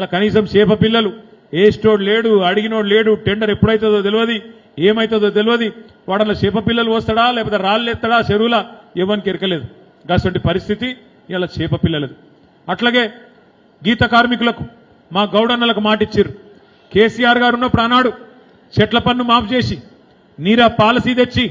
అలా కనీసం చేప పిల్లలు ఏస్టోడు లేడు అడిగినోడు లేడు టెండర్ ఎప్పుడైతుందో తెలియదు ఏమైతుందో తెలియదు వాడల చేప పిల్లలు వస్తాడా లేకపోతే రాళ్ళు ఎత్తడా చెరువులా ఎవరికి ఎరకలేదు. అటువంటి పరిస్థితి ఇలా చేప పిల్లలది. అట్లాగే గీత కార్మికులకు మా గౌడన్నలకు మాటిచ్చారు. కేసీఆర్ గారు ఉన్నప్పుడు ఆనాడు చెట్ల పన్ను మాఫ్ చేసి నీరా పాలసీ తెచ్చి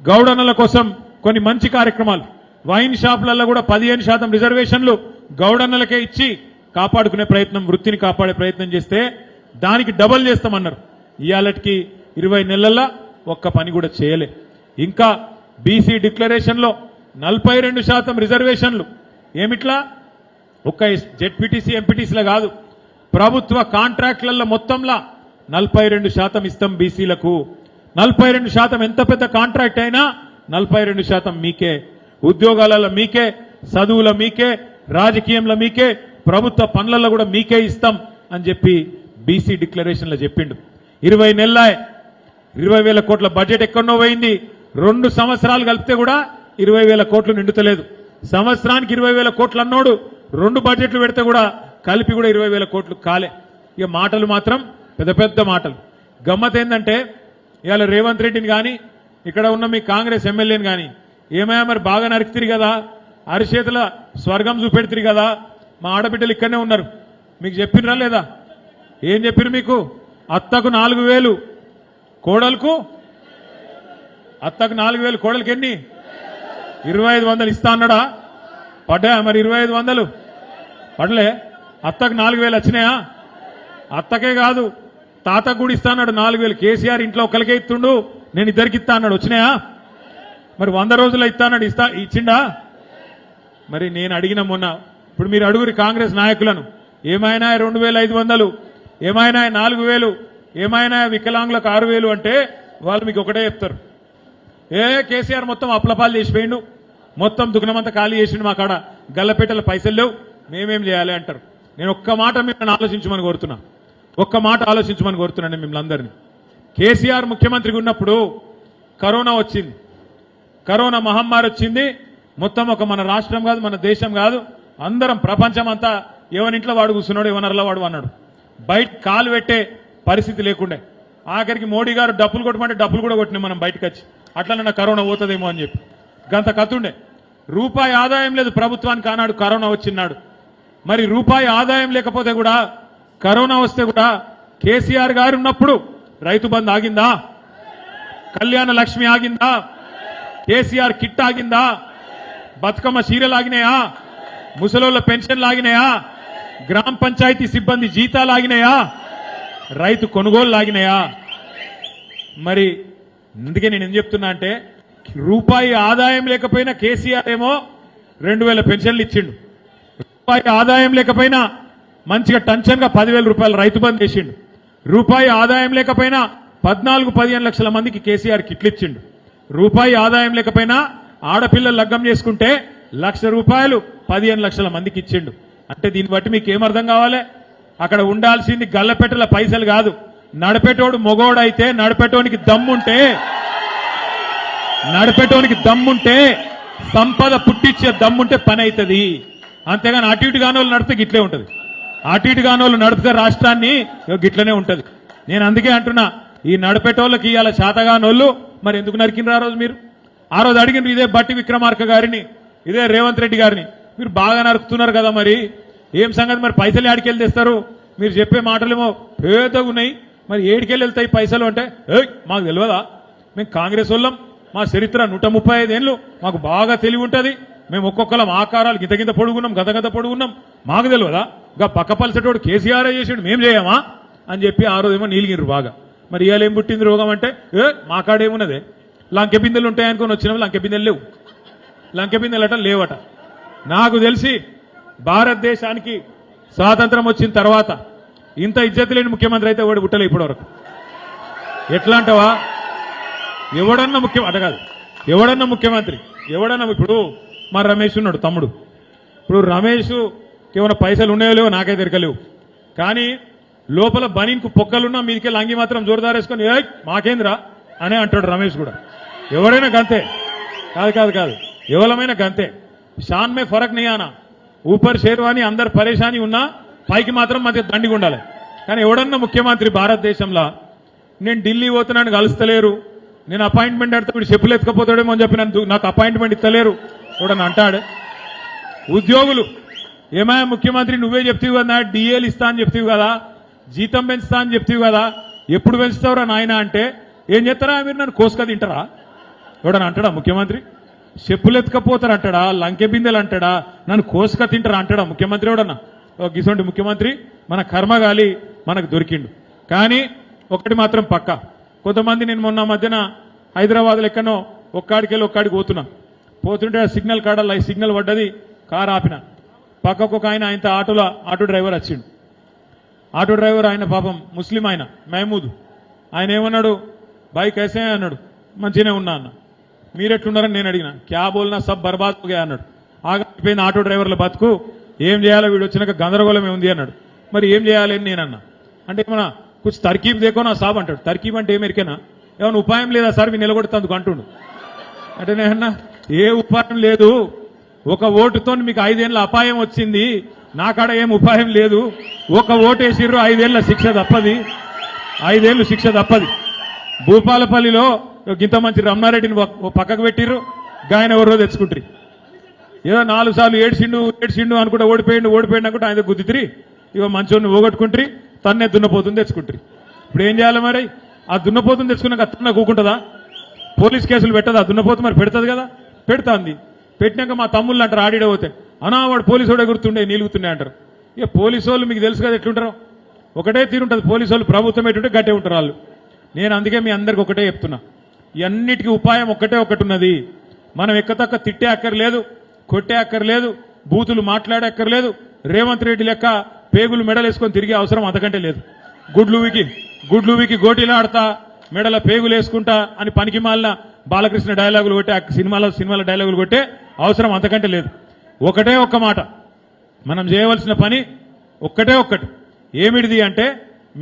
గౌడన్నల కోసం కొన్ని మంచి కార్యక్రమాలు వైన్ షాపులలో కూడా పదిహేను శాతం రిజర్వేషన్లు గౌడన్నలకే ఇచ్చి కాపాడుకునే ప్రయత్నం వృత్తిని కాపాడే ప్రయత్నం చేస్తే దానికి డబల్ చేస్తామన్నారు. ఇవాళకి ఇరవై నెలల్లో ఒక్క పని కూడా చేయలే. ఇంకా బీసీ డిక్లరేషన్లో నలభై రెండు శాతం రిజర్వేషన్లు. ఏమిట్లా? ఒక్క జెడ్పీటీసీ ఎంపీటీసీలో కాదు. ప్రభుత్వ కాంట్రాక్ట్లలో మొత్తంలా నలభై రెండు శాతం ఇస్తాం బీసీలకు. నలభై రెండు శాతం ఎంత పెద్ద కాంట్రాక్ట్ అయినా నలభై రెండు శాతం మీకే. ఉద్యోగాలలో మీకే చదువుల మీకే రాజకీయంలో మీకే ప్రభుత్వ పనులలో కూడా మీకే ఇస్తాం అని చెప్పి బీసీ డిక్లరేషన్లో చెప్పిండు. ఇరవై నెలల ఇరవై వేల కోట్ల బడ్జెట్ ఎక్కడనో పోయింది. రెండు సంవత్సరాలు కలిపితే కూడా ఇరవై వేల కోట్లు నిండుతలేదు. సంవత్సరానికి ఇరవై వేల కోట్లు అన్నోడు రెండు బడ్జెట్లు పెడితే కూడా కలిపి కూడా ఇరవై వేల కోట్లు కాలే. ఇక మాటలు మాత్రం పెద్ద పెద్ద మాటలు. గమ్మత్ ఏంటంటే ఇవాళ రేవంత్ రెడ్డిని కానీ ఇక్కడ ఉన్న మీ కాంగ్రెస్ ఎమ్మెల్యేని కానీ ఏమయ్యా మరి బాగా నరికితిరి కదా? అరిచేతుల స్వర్గం చూపెడుతురు కదా? మా ఆడబిడ్డలు ఇక్కడనే ఉన్నారు. మీకు చెప్పినరా లేదా? ఏం చెప్పిరు మీకు? అత్తకు నాలుగు వేలు. కోడలకు? అత్తకు నాలుగు వేలు. కోడలికి ఎన్ని? ఇరవై ఐదు వందలు ఇస్తా అన్నాడా? పడ్డా? మరి ఇరవై ఐదు వందలు. పడలే. అత్తకు నాలుగు వేలు వచ్చినాయా? అత్తకే కాదు. తాతకు కూడా ఇస్తా అన్నాడు నాలుగు వేలు. కేసీఆర్ ఇంట్లో ఒకరికే ఇస్తుండు. నేను ఇద్దరికి ఇస్తా అన్నాడు. వచ్చినాయా? మరి వంద రోజులు ఇస్తా అన్నాడు. ఇస్తా ఇచ్చిండా? మరి నేను అడిగిన మొన్న ఇప్పుడు మీరు అడుగురి కాంగ్రెస్ నాయకులను. ఏమైనా రెండు వేల ఐదు వందలు ఏమైనా నాలుగు వేలు ఏమైనా వికలాంగులకు ఆరు వేలు అంటే వాళ్ళు మీకు ఒకటే చెప్తారు. ఏ కేసీఆర్ మొత్తం అప్లపాలు చేసిపోయిండు. మొత్తం దుగ్నమంతా ఖాళీ చేసిండు మా కాడ. గల్లపెట్టెల పైసలు లేవు. మేమేం చేయాలి అంటారు. నేను ఒక్క మాట మిమ్మల్ని ఆలోచించమని కోరుతున్నా. ఒక్క మాట ఆలోచించమని కోరుతున్నాను మిమ్మల్ని అందరినీ. కేసీఆర్ ముఖ్యమంత్రిగా ఉన్నప్పుడు కరోనా వచ్చింది. కరోనా మహమ్మారి వచ్చింది. మొత్తం ఒక మన రాష్ట్రం కాదు మన దేశం కాదు. అందరం ప్రపంచం అంతా ఎవరింట్లో వాడు కూర్చున్నాడు ఎవరిలో వాడు అన్నాడు. బయట కాలు పెట్టే పరిస్థితి లేకుండే. ఆఖరికి మోడీ గారు డప్పులు కొట్టమంటే డప్పులు కూడా కొట్టినాం మనం బయటకు వచ్చి అట్లనే కరోనా పోతుందేమో అని చెప్పి. గంత కతుండే రూపాయి ఆదాయం లేదు ప్రభుత్వానికి ఆనాడు కరోనా వచ్చినాడు. మరి రూపాయి ఆదాయం లేకపోతే కూడా కరోనా వస్తే కూడా కేసీఆర్ గారు ఉన్నప్పుడు రైతు బంద్ ఆగిందా? కళ్యాణ లక్ష్మి ఆగిందా? కేసీఆర్ కిట్ ఆగిందా? బతుకమ్మ చీరలు ఆగినాయా? ముసలోళ్ళ పెన్షన్ లాగినాయా? గ్రామ పంచాయతీ సిబ్బంది జీతాలు ఆగినాయా రైతు కొనుగోలు లాగినాయా? మరి అందుకే నేను ఏం చెప్తున్నా అంటే రూపాయి ఆదాయం లేకపోయినా కేసీఆర్ ఏమో రెండు వేల పెన్షన్లు ఇచ్చిండు. రూపాయి ఆదాయం లేకపోయినా మంచిగా టెన్షన్గా పదివేల రూపాయలు రైతు బంద్ చేసిండు రూపాయి ఆదాయం లేకపోయినా పద్నాలుగు పదిహేను లక్షల మందికి కేసీఆర్ కిట్లు ఇచ్చిండు. రూపాయి ఆదాయం లేకపోయినా ఆడపిల్లలు లగ్గం చేసుకుంటే లక్ష రూపాయలు పదిహేను లక్షల మందికి ఇచ్చిండు. అంటే దీన్ని బట్టి మీకు ఏమర్థం కావాలి? అక్కడ ఉండాల్సింది గల్లపెట్టల పైసలు కాదు. నడిపేటోడు మొగోడైతే నడపెటోనికి దమ్ముంటే నడిపేటోనికి దమ్ముంటే సంపద పుట్టించే దమ్ముంటే పని అవుతుంది అంతేగాని అటు ఇటు కానోళ్ళు నడిపితే గిట్లే ఉంటుంది. అటు ఇటు కానోళ్ళు నడిపితే రాష్ట్రాన్ని గిట్లనే ఉంటుంది. నేను అందుకే అంటున్నా ఈ నడిపేటోళ్ళకి ఇవాళ శాతగానోళ్ళు మరి ఎందుకు నరికినరు ఆ రోజు మీరు? ఆ రోజు అడిగినారు ఇదే బట్టి విక్రమార్క గారిని ఇదే రేవంత్ రెడ్డి గారిని. మీరు బాగా నరుకుతున్నారు కదా మరి. ఏం సంగతి మరి? పైసలు ఆడికెళ్ళి తెస్తారు. మీరు చెప్పే మాటలేమో పేదగా ఉన్నాయి. మరి ఏడికెళ్ళి వెళ్తాయి పైసలు అంటే? ఏయ్ మాకు తెలియదా మేము కాంగ్రెస్ వాళ్ళం. మా చరిత్ర నూట ముప్పై ఐదేళ్ళు మాకు బాగా తెలివి ఉంటుంది. మేము ఒక్కొక్కలం ఆకారాలు గింత గింత పొడుగున్నాం గత గత పొడుగున్నాం. మాకు తెలియదా ఇంకా పక్క పలిసేటోడు కేసీఆర్ చేసాడు? మేము చేయమా? అని చెప్పి ఆ రోజేమో నీలిగిరు బాగా. మరి ఇవాళ ఏం పుట్టింది రోగం అంటే? ఏ మా కాడేమున్నదే లంకె బిందెలు ఉంటాయనుకొని వచ్చినవి లంకె బిందెలు లేవు. లంకెబిందెలట లేవట. నాకు తెలిసి భారతదేశానికి స్వాతంత్రం వచ్చిన తర్వాత ఇంత ఇజ్జత్ లేని ముఖ్యమంత్రి అయితే వాడు పుట్టలే ఇప్పటివరకు. ఎట్లా అంటావా ఎవడన్నా ముఖ్యం అట కాదు. ఎవడన్నా ముఖ్యమంత్రి ఎవడన్నా ఇప్పుడు మా రమేష్ ఉన్నాడు తమ్ముడు. ఇప్పుడు రమేష్ ఏమైనా పైసలు ఉన్నాయో లేవో నాకే ఎరకలేవు కానీ లోపల బనీన్కు పొక్కలున్నా మీదికే లంగి మాత్రం జోరుదారేసుకొని ఏ మాకేంద్రా? అనే అంటాడు రమేష్ కూడా. ఎవరైనా గంతే. కాదు కాదు కాదు. ఎవలమైన గంతే. షాన్ మే ఫరక్ నియానా ఊపర్ షేర్వాణి అందరు పరేషాని ఉన్నా పైకి మాత్రం మధ్య దండిగా ఉండాలి. కానీ ఎవడన్నా ముఖ్యమంత్రి భారతదేశంలో నేను ఢిల్లీ పోతున్నాను కలుస్తలేరు. నేను అపాయింట్మెంట్ అడితే వీడు చెప్పులు ఎత్తుకపోతాడేమో అని చెప్పి నన్ను నాకు అపాయింట్మెంట్ ఇస్తలేరు. ఎవడని అంటాడు ఉద్యోగులు ఏమైనా ముఖ్యమంత్రి నువ్వే చెప్తావు కదా డిఏలు ఇస్తా అని చెప్తావు కదా జీతం పెంచుతా అని చెప్తావు కదా ఎప్పుడు పెంచుతావురా నాయన? అంటే ఏం చేస్తారా? మీరు నన్ను కోసుక తింటారా? ఎవడని అంటాడా ముఖ్యమంత్రి? చెప్పులు ఎత్తుకపోతారు అంటాడా లంకె బిందెలు అంటాడా నన్ను కోసుక తింటారా అంటాడా ముఖ్యమంత్రి ఎవడన్నా? ఓ గిసోంటి ముఖ్యమంత్రి. మన కర్మ గాలి మనకు దొరికిండు. కానీ ఒకటి మాత్రం పక్క. కొంతమంది నేను మొన్న మధ్యన హైదరాబాద్లో ఎక్కడో ఒక్కడికి వెళ్ళి ఒక్కాడికి పోతున్నా. పోతుంటే సిగ్నల్ కాడ సిగ్నల్ పడ్డది కారు ఆపిన. పక్కకు ఒక ఆయన ఆయన ఆటోలో ఆటో డ్రైవర్ వచ్చిండు. ఆటో డ్రైవర్ ఆయన పాపం ముస్లిం ఆయన మహమూద్. ఆయన ఏమన్నాడు? బైక్ వేసే అన్నాడు. మంచిగానే ఉన్నా అన్న. మీరెట్లున్నారని నేను అడిగిన. క్యాబ్ బోల్నా సబ్ బర్బాద్ హో అన్నాడు. ఆగిపోయింది ఆటో డ్రైవర్ల బతుకు. ఏం చేయాలో వీడు వచ్చినాక గందరగోళం ఏముంది అన్నాడు. మరి ఏం చేయాలి అని నేను అన్నా అంటే ఏమన్నా కొంచెం తర్కీబ్ దేకో నా సాబ్ అంటాడు. తర్కీబ్ అంటే ఏమెరికేనా ఏమైనా ఉపాయం లేదా సార్? మీరు నిలగొడుతుంది అంటుండు. అంటే నేనన్నా ఏ ఉపాయం లేదు. ఒక ఓటుతో మీకు ఐదేళ్ళ అపాయం వచ్చింది. నాకాడ ఏం ఉపాయం లేదు. ఒక ఓటు వేసిర్రు ఐదేళ్ళ శిక్ష తప్పది. ఐదేళ్ళు శిక్ష తప్పది. భూపాలపల్లిలో గింత మంచి రమణారెడ్డిని పక్కకు పెట్టిర్రు. గాయన ఎవరో తెచ్చుకుంటారు. ఏదో నాలుగు సార్లు ఏడ్చిండు ఏడ్చిండు అనుకుంటే ఓడిపోయిండు ఓడిపోయిండు అనుకుంటే ఆయన గుద్దితిరి ఇక మంచోడిని ఓగొట్టుకుంటారు తన్నే దున్నపోతుంది తెచ్చుకుంటారు. ఇప్పుడు ఏం చేయాలి మరి? ఆ దున్నపోతుంది తెచ్చుకున్నాక తన్న కూకుంటుందా? పోలీస్ కేసులు పెట్టదా? దున్నపోతు మరి పెడుతుంది కదా? పెడుతుంది. పెట్టినాక మా తమ్ముళ్ళు అంటారు ఆడిడే పోతే. అనా వాడు పోలీసు వాడే గుర్తుండే నిలుగుతుండే అంటారు. ఇక పోలీసు వాళ్ళు మీకు తెలుసు కదా ఎట్లుంటారు? ఒకటే తీరుంటుంది. పోలీసు వాళ్ళు ప్రభుత్వం ఎటుంటే గట్టే ఉంటారు వాళ్ళు. నేను అందుకే మీ అందరికి ఒకటే చెప్తున్నా. ఇవన్నిటికీ ఉపాయం ఒక్కటే ఒకటి ఉన్నది మనం ఎక్కతక్క తిట్టే అక్కర్లేదు కొట్టే అక్కర్లేదు బూతులు మాట్లాడే అక్కర్లేదు రేవంత్ రెడ్డి లెక్క పేగులు మెడలేసుకొని తిరిగే అవసరం అంతకంటే లేదు. గుడ్లువికి గుడ్లువికి గోటీలు ఆడతా మెడల పేగులు వేసుకుంటా అని పనికి మాలిన బాలకృష్ణ డైలాగులు కొట్టే ఆ సినిమాలో సినిమాల డైలాగులు కొట్టే అవసరం అంతకంటే లేదు. ఒకటే ఒక్క మాట మనం చేయవలసిన పని ఒక్కటే ఒక్కటి. ఏమిటిది అంటే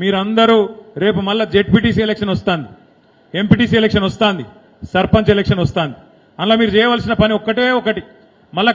మీరందరూ రేపు మళ్ళీ జెడ్పీటీసీ ఎలక్షన్ వస్తుంది. ఎంపీటీసీ ఎలక్షన్ వస్తుంది సర్పంచ్ ఎలక్షన్ వస్తుంది. అందులో మీరు చేయవలసిన పని ఒక్కటే ఒకటి. మళ్ళా